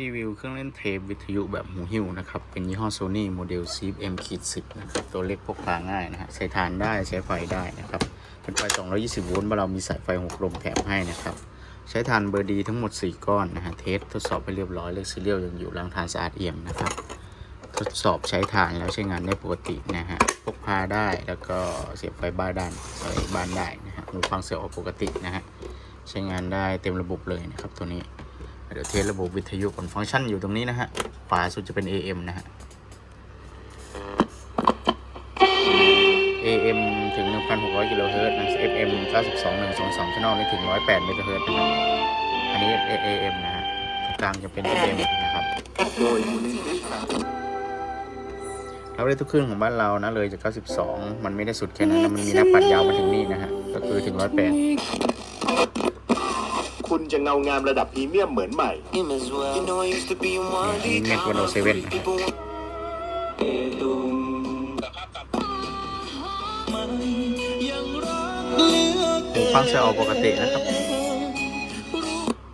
รีวิวเครื่องเล่นเทปวิทยุแบบหูหิ้วนะครับ เป็นยี่ห้อ Sony โมเดล c M ขีด10นะครับ ตัวเล็กพกพาง่ายนะฮะใช้ทานได้ใช้ไฟได้นะครับ เป็นไฟ 220 โวลต์เรามีสายไฟหกลมแถมให้นะครับ ใช้ทานเบอร์ดีทั้งหมด 4 ก้อนนะฮะ เทสทดสอบไปเรียบร้อยเลขซีเรียลยังอยู่ล้างทานสะอาดเอี่ยมนะครับ ทดสอบใช้ทานแล้วใช้งานได้ปกตินะฮะ พกพาได้แล้วก็เสียบไฟบ้านได้ใส่บ้านได้นะฮะหูฟังเสียบออกปกตินะฮะ ใช้งานได้เต็มระบบเลยนะครับตัวนี้ เดี๋ยวเทสระบบวิทยุก่อนฟังก์ชันอยู่ตรงนี้นะฮะขวาสุดจะเป็น AM นะฮะ AM ถึง 1,600 กิโลเฮิรตซ์นะ FM 92 122 channel นี่ถึง 108 เมกะเฮิรตซ์นะครับ อันนี้ AM นะฮะกลางจะเป็น FM นะครับโดยมูลนิธิครับเราได้ทุกคลื่นของบ้านเรานะเลยจาก 92 มันไม่ได้สุดแค่นั้นนะมันมีหน้าปัดยาวมาถึงนี่นะฮะ ก็คือถึง 108 คุณจะเงางามระดับพรีเมียมเหมือนใหม่ him as well. You know I used to be in one Yeah, league. Net Now I'm 107 three people want- หูฟังเสียงออกปกตินะครับ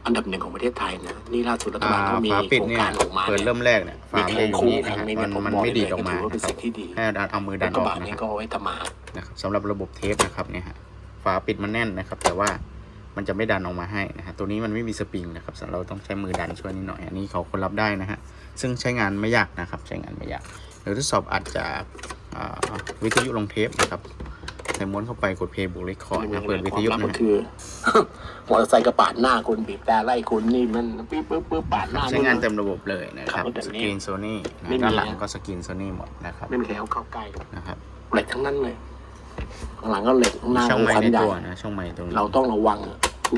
อันดับหนึ่งของประเทศไทยนะนี่ล่าสุดรัฐอ่าบาลก็มีฝาโคปิดรงเนี่ยการออกมาเปิดเนี่ยเริ่มแรกเนี่ยฝามันจะอยู่นี่นะฮะมีมันโครงมันคู่ไม่ดีดออกมาถือว่าเป็นะนครัสิ่บงที่ดีให้ดันเอามือดัรันฐออกบาลนะนี่คก็รับเอาไว้ทำมานะครับสำหรับระบบเทปนะครับเนี่ยฮะฝาปิดมันแน่นนะครับ แต่ว่า มันจะไม่ดันออกมาให้นะฮะตัวนี้มันไม่มีสปริงนะครับเราต้องใช้มือดันช่วยนิดหน่อยอันนี้เขาคนรับได้นะฮะซึ่งใช้งานไม่ยากนะครับใช้งานไม่ยากเดี๋ยวทดสอบอัดจากอ่าวิทยุลงเทปนะครับใส่ม้วนเข้าไปกดเพลย์บุกเรคคอร์ดนะเปิดวิทยุความลับนะก็ฮะคือมอเตอร์ไซค์กระปาดหน้าคุณบีบแต่ไล่คุณนี่มันปิ๊บปิ๊บปิ๊บปาดหน้าใช้งานเต็มระบบเลยนะครับขับรถแบบสนี้กรีนโซนี่ไม่มีด้านหลังนะก็สกรีนโซนี่หมดนะครับไม่มีใครเอาเข้าใกล้นะครับเหล็กทั้งนั้นเลย ข้างหลังก็เหล็กข้างหมีน้าช่องก็ไม้คันในใหญ่ตัวนะช่องไม้ตรงนี้เราต้องระวัง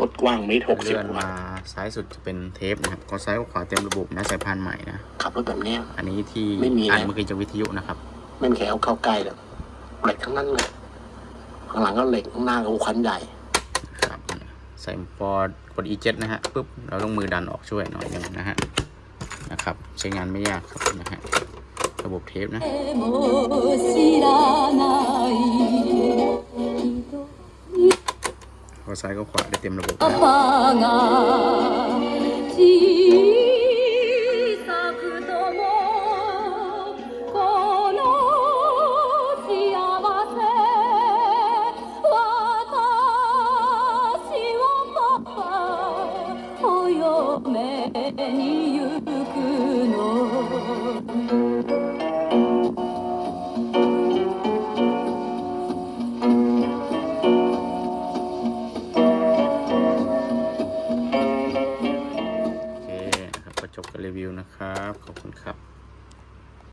รถกว้างเมตรหกสิบเลื่อนกว่ามาซ้ายสุดจะเป็นเทปนะครับก็ซ้ายกับขวาเต็มระบบนะสายพานใหม่นะขับรถแบบเนี้ย อันนี้ที่ไม่มีนะอ่านเมื่อกี้จากวิทยุนะครับไม่มีใครเอาเข้าใกล้เลยเหล็กทั้งนั้นเลยข้างหลังก็เหล็กข้างหน้าก็คันใหญ่ ครับใส่พอกด E7 นะฮะปุ๊บเราต้องมือดันออกช่วยหน่อยหนึงนะฮะนะครับใช้งานไม่ยากครับนะฮะ ระบบเทปนะ も知らないพอซ้ายก็ขวาได้เต็มระบบนะ パパが小さくともこの幸せ私をパパお嫁に行 โอเคนะครับก็จบกับรีวิวนะครับ ขอบคุณครับ